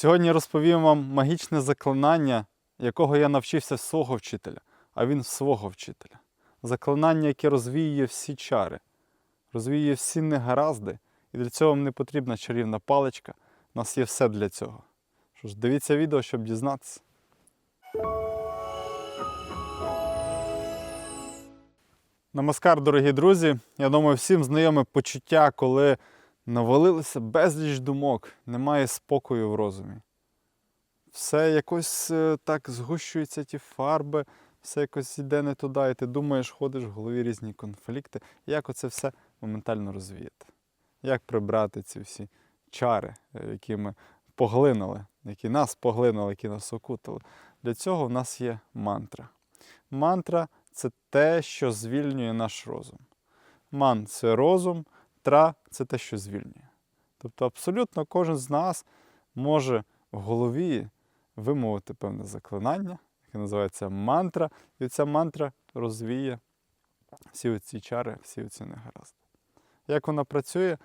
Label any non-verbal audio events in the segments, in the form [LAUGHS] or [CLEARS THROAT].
Сьогодні розповім вам магічне заклинання, якого я навчився в свого вчителя, а він свого вчителя. Заклинання, яке розвіює всі чари, розвіює всі негаразди, і для цього вам не потрібна чарівна паличка. У нас є все для цього. Що ж, дивіться відео, щоб дізнатися. Намаскар, дорогі друзі. Я думаю, всім знайоме почуття, коли навалилося безліч думок, немає спокою в розумі. Все якось е, так згущуються ті фарби, все якось йде не туди, і ти думаєш, ходиш в голові різні конфлікти. Як оце все моментально розвіяти? Як прибрати ці всі чари, е, які ми поглинули, які нас поглинули, які нас окутали? Для цього в нас є мантра. Мантра це те, що звільнює наш розум. Ман це розум, тра це те, що звільнює. Тобто абсолютно кожен з нас може в голові вимовити певне заклинання, яке називається мантра, і ця мантра розвіє всі ці чари, всі ці негаразди. Як вона працює?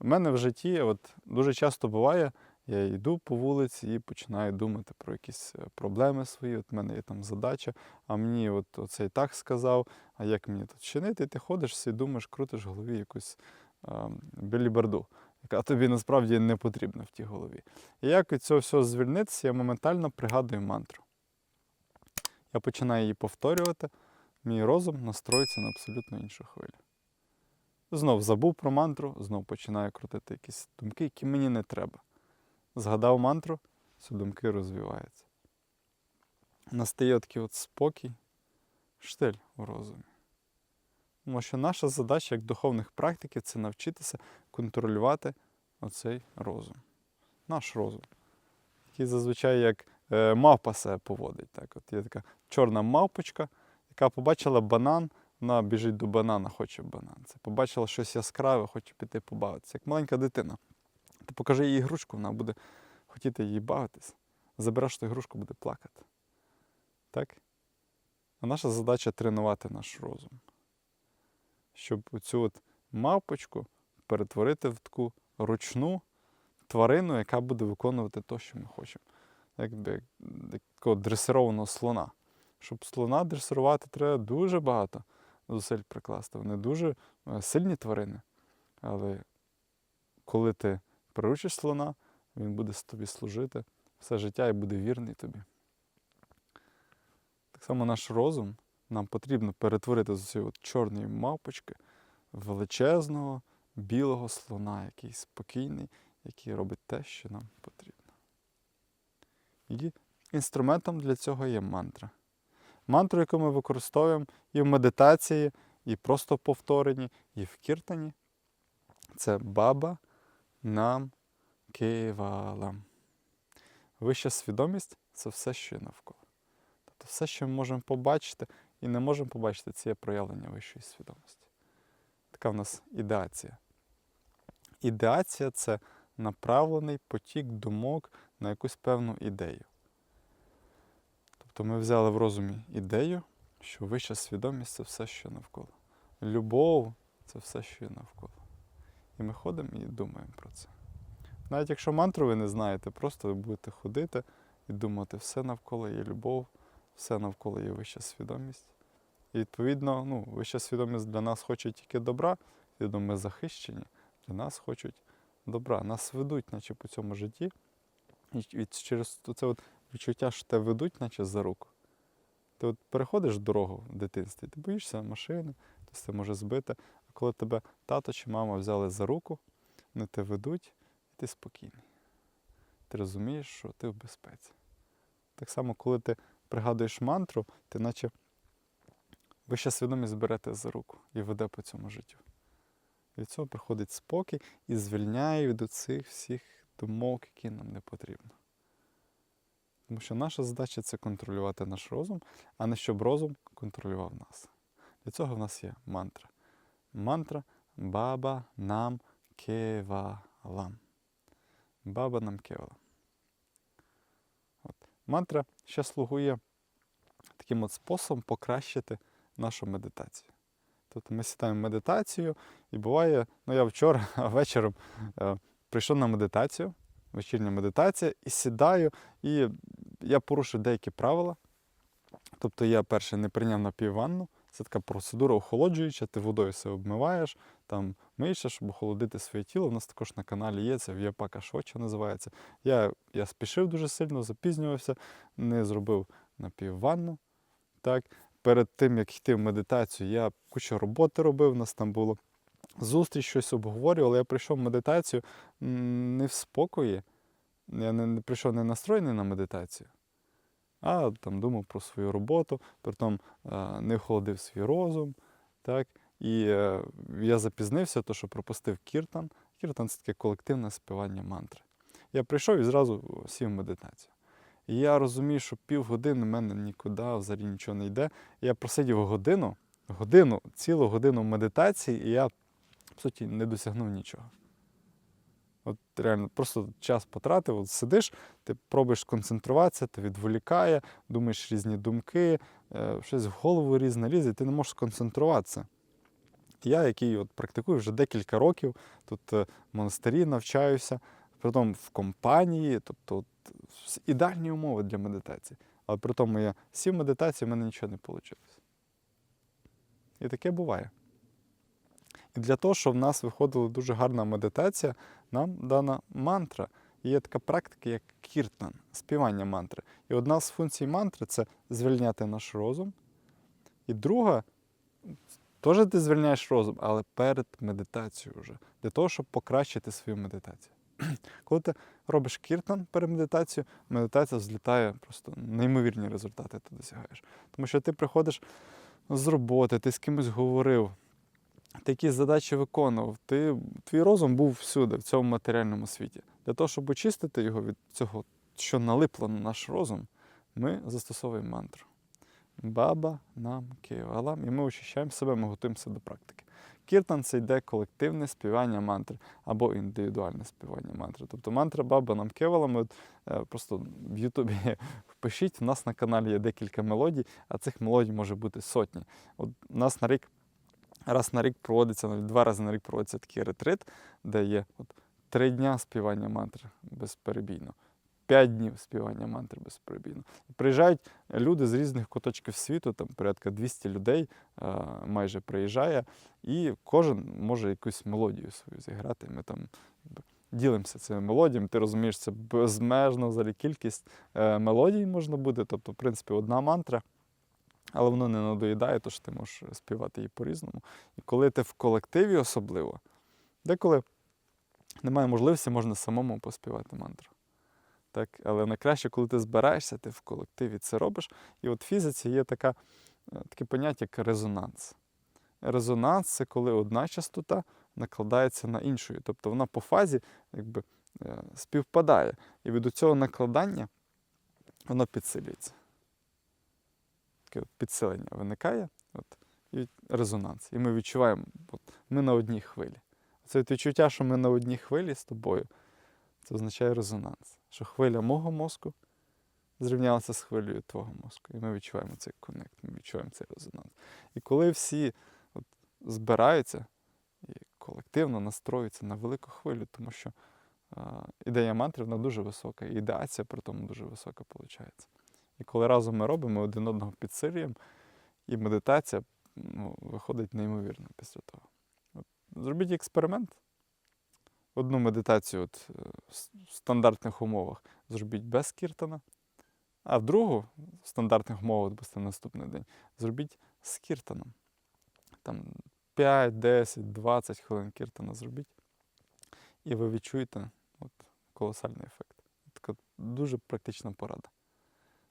У мене в житті от, дуже часто буває, я йду по вулиці і починаю думати про якісь е, проблеми свої. От в мене є там задача, а мені от оцей так сказав, а як мені тут чинити? І ти ходиш всі думаєш, крутиш в голові якусь біліберду, яка тобі насправді не потрібна в тій голові. І як від цього всього звільнитися, я моментально пригадую мантру. Я починаю її повторювати, мій розум настроїться на абсолютно іншу хвилю. Знов забув про мантру, знов починаю крутити якісь думки, які мені не треба. Згадав мантру, ці думки розвиваються. Настає такий от спокій, штиль у розумі. Тому що наша задача як духовних практиків це навчитися контролювати оцей розум. Наш розум, який зазвичай як е, мавпа себе поводить. Так, от є така чорна мавпочка, яка побачила банан, вона біжить до банана, хоче банан. Це побачила щось яскраве, хоче піти побавитися. Як маленька дитина. Ти покажи їй ігрушку, вона буде хотіти її бавитись. Забереш ту ігрушку, буде плакати. Так? А наша задача тренувати наш розум. Щоб цю от мавпочку перетворити в таку ручну тварину, яка буде виконувати те, що ми хочемо. Якби такого дресированого слона. Щоб слона дресирувати, треба дуже багато зусиль прикласти. Вони дуже е, сильні тварини. Але коли ти приручиш слона, він буде тобі служити все життя і буде вірний тобі. Так само наш розум нам потрібно перетворити з цієї чорної мавпочки величезного білого слона, який спокійний, який робить те, що нам потрібно. І інструментом для цього є мантра. Мантру, яку ми використовуємо і в медитації, і просто повторенні, і в кіртані, це баба нам кевалам. Вища свідомість це все, що є навколо. Тобто все, що ми можемо побачити і не можемо побачити, це проявлення вищої свідомості. Така в нас ідеація. Ідеація це направлений потік думок на якусь певну ідею. Тобто ми взяли в розумі ідею, що вища свідомість це все, що навколо. Любов це все, що є навколо. І ми ходимо і думаємо про це. Навіть якщо мантру ви не знаєте, просто ви будете ходити і думати, все навколо є любов, все навколо є вища свідомість. І відповідно, ну, вища свідомість для нас хоче тільки добра, відповідно, ми захищені, для нас хочуть добра. Нас ведуть, наче по цьому житті. І через це от відчуття, що тебе ведуть, наче за руку. Ти от переходиш дорогу в дитинстві, ти боїшся машини, хтось це може збити. А коли тебе тато чи мама взяли за руку, вони тебе ведуть, і ти спокійний. Ти розумієш, що ти в безпеці. Так само, коли ти пригадуєш мантру, ти наче вища свідомість бере тебе за руку і веде по цьому життю. Від цього приходить спокій і звільняє від цих всіх думок, які нам не потрібно. Тому що наша задача це контролювати наш розум, а не щоб розум контролював нас. Для цього в нас є мантра. Мантра Баба нам кевалам. Баба нам кевалам. Мантра ще слугує таким от способом покращити нашу медитацію. Тобто ми сідаємо медитацію, і буває, ну я вчора [LAUGHS] вечором е, прийшов на медитацію, вечірня медитація, і сідаю, і я порушив деякі правила. Тобто я перше не прийняв напівванну. Це така процедура охолоджуюча, ти водою все обмиваєш, там миєшся, щоб охолодити своє тіло. У нас також на каналі є це В'япака Шоча називається. Я, я спішив дуже сильно, запізнювався, не зробив напівванну. Так. Перед тим, як йти в медитацію, я кучу роботи робив, у нас там було зустріч, щось обговорювали. Я прийшов в медитацію не в спокої. Я не, прийшов не настроєний на медитацію, а там думав про свою роботу, притом не охолодив свій розум. Так? І е, я запізнився, то що пропустив кіртан. Кіртан це таке колективне співання мантри. Я прийшов і зразу сів в медитацію. І я розумію, що півгодини в мене нікуди взагалі нічого не йде. Я просидів годину, годину, цілу годину медитації, і я, по суті, не досягнув нічого. От реально, просто час потратив, от сидиш, ти пробуєш сконцентруватися, ти відволікає, думаєш різні думки, е, щось в голову різне лізе, і ти не можеш сконцентруватися. Я, який от практикую вже декілька років, тут е, в монастирі навчаюся, притом в компанії, тобто от, ідеальні умови для медитації. Але при тому я сів в медитацію, в мене нічого не вийшло. І таке буває. І для того, щоб в нас виходила дуже гарна медитація, нам дана мантра. І є така практика, як кіртан, співання мантри. І одна з функцій мантри це звільняти наш розум. І друга, теж ти звільняєш розум, але перед медитацією вже, для того, щоб покращити свою медитацію. [CLEARS THROAT] Коли ти робиш кіртан перед медитацією, медитація злітає просто неймовірні результати ти досягаєш. Тому що ти приходиш з роботи, ти з кимось говорив, ти якісь задачі виконував, ти, твій розум був всюди, в цьому матеріальному світі. Для того, щоб очистити його від цього, що налипло на наш розум, ми застосовуємо мантру. Баба нам кевалам. І ми очищаємо себе, ми готуємося до практики. Кіртан це йде колективне співання мантри або індивідуальне співання мантри. Тобто мантра Баба нам кевалам. От, е, просто в Ютубі [LAUGHS] впишіть, у нас на каналі є декілька мелодій, а цих мелодій може бути сотні. От у нас на рік раз на рік проводиться, навіть два рази на рік проводиться такий ретрит, де є от, три дня співання мантри безперебійно, п'ять днів співання мантри безперебійно. Приїжджають люди з різних куточків світу, там порядка 200 людей е, майже приїжджає, і кожен може якусь мелодію свою зіграти. Ми там ділимося цими мелодіями. Ти розумієш, це безмежна взагалі кількість е, мелодій можна буде. Тобто, в принципі, одна мантра. Але воно не надоїдає, тож ти можеш співати її по-різному. І коли ти в колективі особливо, деколи немає можливості, можна самому поспівати мантру. Так? Але найкраще, коли ти збираєшся, ти в колективі це робиш. І от в фізиці є така, е, таке поняття, як резонанс. Резонанс це коли одна частота накладається на іншу. Тобто вона по фазі якби, е, співпадає. І від цього накладання воно підсилюється таке от підсилення виникає, от, і резонанс. І ми відчуваємо, от, ми на одній хвилі. Це відчуття, що ми на одній хвилі з тобою, це означає резонанс. Що хвиля мого мозку зрівнялася з хвилею твого мозку. І ми відчуваємо цей коннект, ми відчуваємо цей резонанс. І коли всі от, збираються і колективно настроюються на велику хвилю, тому що а, ідея мантри вона дуже висока, і ідеація при тому дуже висока виходить. І коли разом ми робимо, ми один одного підсилюємо, і медитація ну, виходить неймовірно після того. От, зробіть експеримент. Одну медитацію от, е, в стандартних умовах зробіть без кіртана, а в другу в стандартних умовах, це наступний день, зробіть з кіртаном. Там 5, 10, 20 хвилин кіртана зробіть. І ви відчуєте от, колосальний ефект. Така дуже практична порада.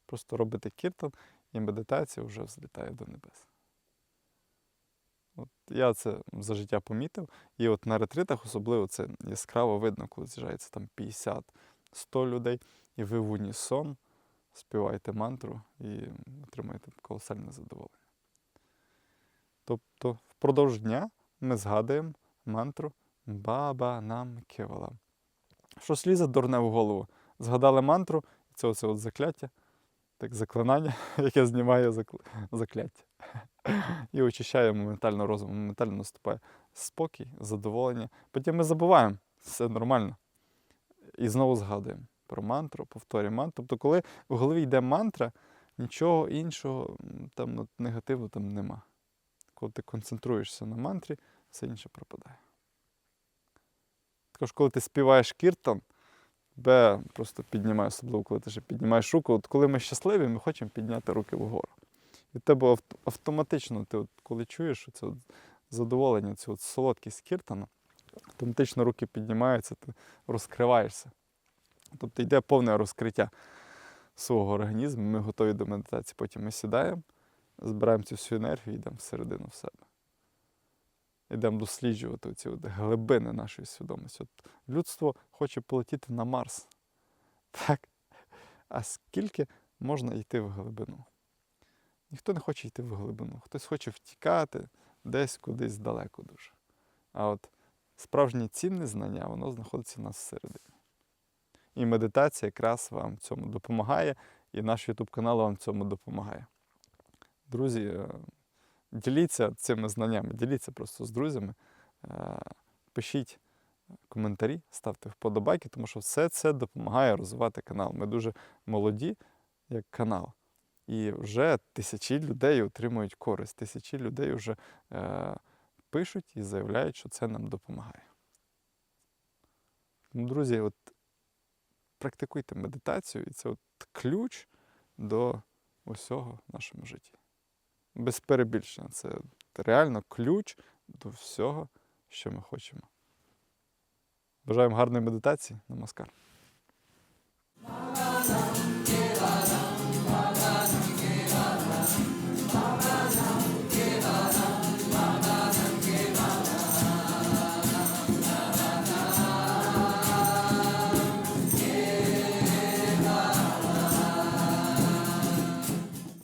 Просто робите кіртан, і медитація вже взлітає до небес. Я це за життя помітив. І от на ретритах особливо це яскраво видно, коли з'їжджається там 50-100 людей, і ви в унісон співаєте мантру і отримаєте колосальне задоволення. Тобто впродовж дня ми згадуємо мантру Баба нам кевала. Що слізе дурне в голову? Згадали мантру, це оце от закляття так заклинання, [LAUGHS] яке знімає закл- закляття. І очищає моментально розум, моментально наступає спокій, задоволення. Потім ми забуваємо, все нормально. І знову згадуємо про мантру, повторюємо мантру. Тобто, коли в голові йде мантра, нічого іншого там негативу там нема. Коли ти концентруєшся на мантрі, все інше пропадає. Також, коли ти співаєш кіртан, тебе просто піднімає, особливо, коли ти ще піднімаєш руку. От коли ми щасливі, ми хочемо підняти руки вгору. Від тебе автоматично, ти от, коли чуєш це задоволення, цю солодкість кіртана, автоматично руки піднімаються, ти розкриваєшся. Тобто йде повне розкриття свого організму, ми готові до медитації. Потім ми сідаємо, збираємо цю всю енергію і йдемо всередину в себе. Йдемо досліджувати ці глибини нашої свідомості. От людство хоче полетіти на Марс. [LAUGHS] Так? А скільки можна йти в глибину? Ніхто не хоче йти в глибину. Хтось хоче втікати десь кудись далеко дуже. А от справжнє цінне знання, воно знаходиться в нас всередині. І медитація якраз вам в цьому допомагає, і наш YouTube канал вам в цьому допомагає. Друзі, е, діліться цими знаннями, діліться просто з друзями, е, пишіть коментарі, ставте вподобайки, тому що все це допомагає розвивати канал. Ми дуже молоді як канал. І вже тисячі людей отримують користь, тисячі людей вже е, пишуть і заявляють, що це нам допомагає. Тому, друзі, от практикуйте медитацію, і це от ключ до усього в нашому житті. Без перебільшення. Це реально ключ до всього, що ми хочемо. Бажаємо гарної медитації. Намаскар.